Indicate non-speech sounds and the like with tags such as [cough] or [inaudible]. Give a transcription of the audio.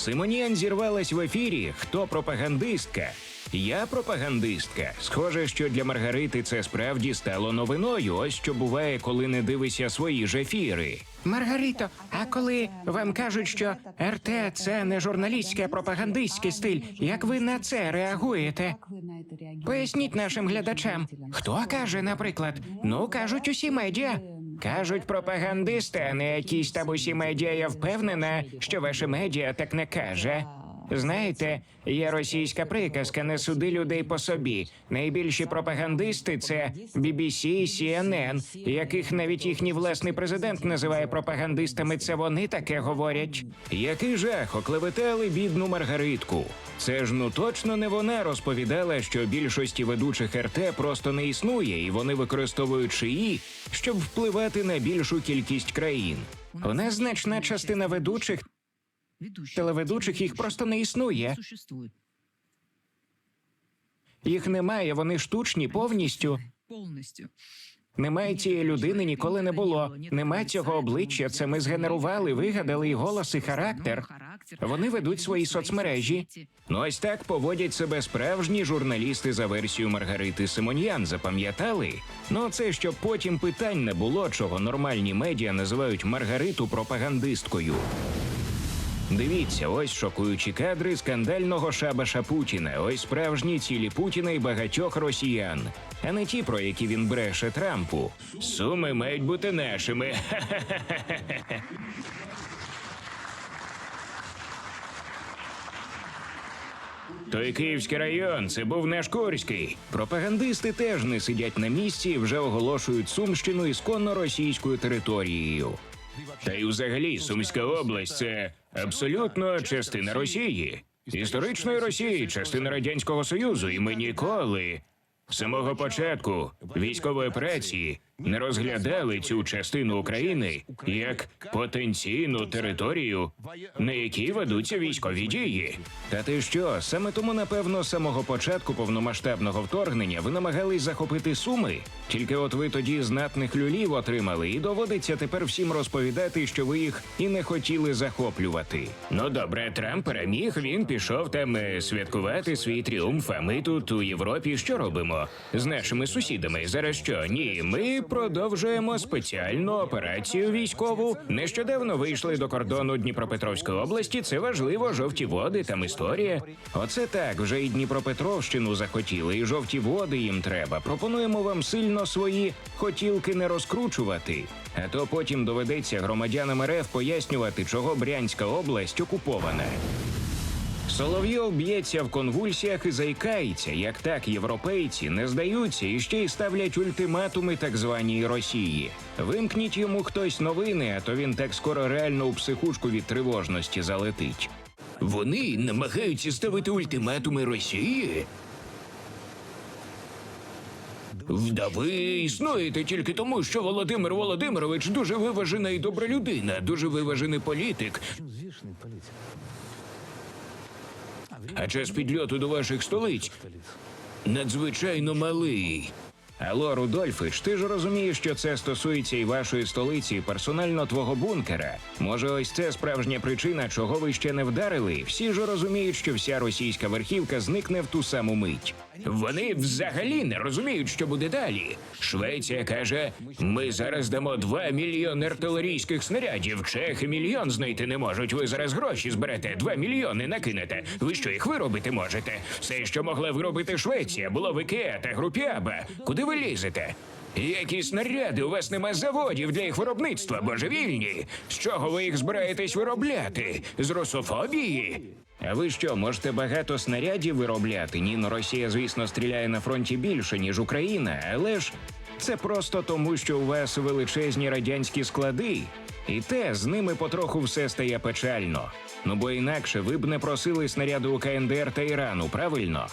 Симоніан зірвалась в ефірі. Хто пропагандистка? Я пропагандистка. Схоже, що для Маргарити це справді стало новиною. Ось що буває, коли не дивишся свої ж ефіри. Маргарито, а коли вам кажуть, що РТ це не журналістський, а пропагандистський стиль, як ви на це реагуєте? Поясніть нашим глядачам, хто каже, наприклад, ну кажуть усі медіа. Кажуть пропагандисти, а не якісь там усі медіа. Я впевнена, що ваше медіа так не каже. Знаєте, є російська приказка не суди людей по собі. Найбільші пропагандисти це BBC, CNN, яких навіть їхній власний президент називає пропагандистами. Це вони таке говорять. Який жах оклеветали бідну Маргаритку. Це ж ну точно не вона розповідала, що більшості ведучих РТ просто не існує, і вони використовують шиї, щоб впливати на більшу кількість країн. У значна частина ведучих телеведучих їх просто не існує. Їх немає, вони штучні повністю. Повністю. Немає цієї людини, ніколи не було. Нема цього обличчя. Це ми згенерували, вигадали і голос, і характер. Вони ведуть свої соцмережі. Ну ось так поводять себе справжні журналісти за версією Маргарити Симоньян. Запам'ятали? Ну це щоб потім питань не було, чого нормальні медіа називають Маргариту пропагандисткою. Дивіться, ось шокуючі кадри скандального шабаша Путіна. Ось справжні цілі Путіна і багатьох росіян, а не ті, про які він бреше Трампу. Суми мають бути нашими. [laughs] Той Київський район, це був наш Курський. Пропагандисти теж не сидять на місці і вже оголошують Сумщину ісконно російською територією. Та й взагалі Сумська область це абсолютно частина Росії, історичної Росії, частина Радянського Союзу, і ми ніколи з самого початку військової операції не розглядали цю частину України як потенційну територію, на якій ведуться військові дії. Та ти що? Саме тому, напевно, з самого початку повномасштабного вторгнення ви намагались захопити суми. Тільки от ви тоді знатних люлів отримали, і доводиться тепер всім розповідати, що ви їх і не хотіли захоплювати. Ну добре, Трамп переміг. Він пішов там е, святкувати свій тріумф. А ми тут у Європі що робимо з нашими сусідами? Зараз що? Ні, ми продовжуємо спеціальну операцію військову. Нещодавно вийшли до кордону Дніпропетровської області. Це важливо, жовті води, там історія. Оце так, вже і Дніпропетровщину захотіли, і жовті води їм треба. Пропонуємо вам сильно свої хотілки не розкручувати. А то потім доведеться громадянам РФ пояснювати, чого Брянська область окупована. Соловйов б'ється в конвульсіях і заїкається, як так європейці не здаються і ще й ставлять ультиматуми так званій Росії. Вимкніть йому хтось новини, а то він так скоро реально у психушку від тривожності залетить. Вони намагаються ставити ультиматуми Росії. Да ви існуєте тільки тому, що Володимир Володимирович дуже виважена і добра людина, дуже виважений політик. А час підльоту до ваших столиць надзвичайно малий. Алло, Рудольфич, ти ж розумієш, що це стосується і вашої столиці, і персонально твого бункера. Може, ось це справжня причина, чого ви ще не вдарили. Всі ж розуміють, що вся російська верхівка зникне в ту саму мить. Вони взагалі не розуміють, що буде далі. Швеція каже: ми зараз дамо 2 мільйони артилерійських снарядів. Чехи мільйон знайти не можуть. Ви зараз гроші зберете, 2 мільйони накинете. Ви що їх виробити можете? Все, що могла виробити Швеція, було в Ікеа та групі Аба. Куди ви лізете? Які снаряди? У вас нема заводів для їх виробництва, божевільні. З чого ви їх збираєтесь виробляти? З русофобії? А ви що, можете багато снарядів виробляти? Ні, ну Росія, звісно, стріляє на фронті більше, ніж Україна, але ж це просто тому, що у вас величезні радянські склади. І те з ними потроху все стає печально. Ну бо інакше ви б не просили снаряди у КНДР та Ірану, правильно?